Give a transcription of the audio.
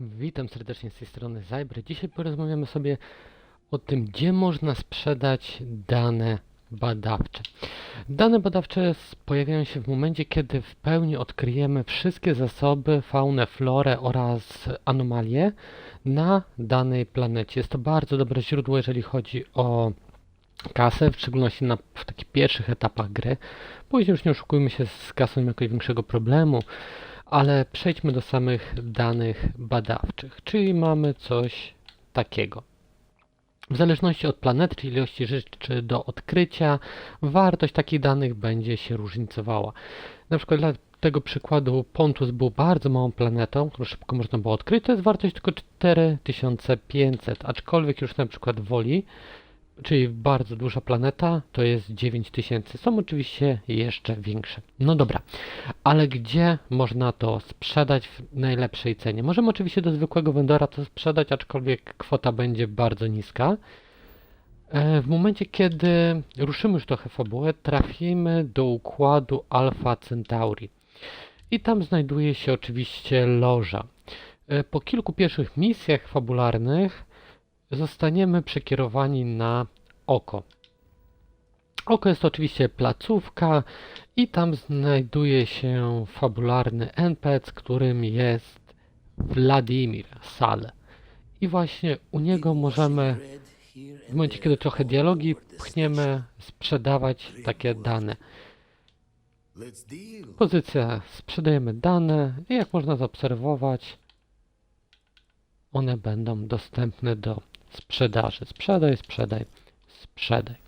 Witam serdecznie z tej strony Zajbry. Dzisiaj porozmawiamy sobie o tym, gdzie można sprzedać dane badawcze. Dane badawcze pojawiają się w momencie, kiedy w pełni odkryjemy wszystkie zasoby, faunę, florę oraz anomalie na danej planecie. Jest to bardzo dobre źródło, jeżeli chodzi o kasę, w szczególności na, w takich pierwszych etapach gry. Później już nie oszukujmy się, z kasą jakiegoś większego problemu. Ale przejdźmy do samych danych badawczych, czyli mamy coś takiego. W zależności od planety, czy ilości rzeczy do odkrycia, wartość takich danych będzie się różnicowała. Na przykład dla tego przykładu Pontus był bardzo małą planetą, którą szybko można było odkryć, to jest wartość tylko 4500, aczkolwiek już na przykład Woli, czyli bardzo duża planeta, to jest 9000. Są oczywiście jeszcze większe. No dobra, ale gdzie można to sprzedać w najlepszej cenie? Możemy oczywiście do zwykłego vendora to sprzedać, aczkolwiek kwota będzie bardzo niska. E, W momencie, kiedy ruszymy już trochę fabułę, trafimy do układu Alpha Centauri. I tam znajduje się oczywiście loża. E, Po kilku pierwszych misjach fabularnych zostaniemy przekierowani na oko. Oko jest oczywiście placówka i tam znajduje się fabularny NPC, którym jest Wladimir Sal. I właśnie u niego możemy, w momencie kiedy trochę dialogi pchniemy, sprzedawać takie dane. Pozycja sprzedajemy dane i jak można zaobserwować, one będą dostępne do sprzedaży. Sprzedaj, sprzedaj, sprzedaj.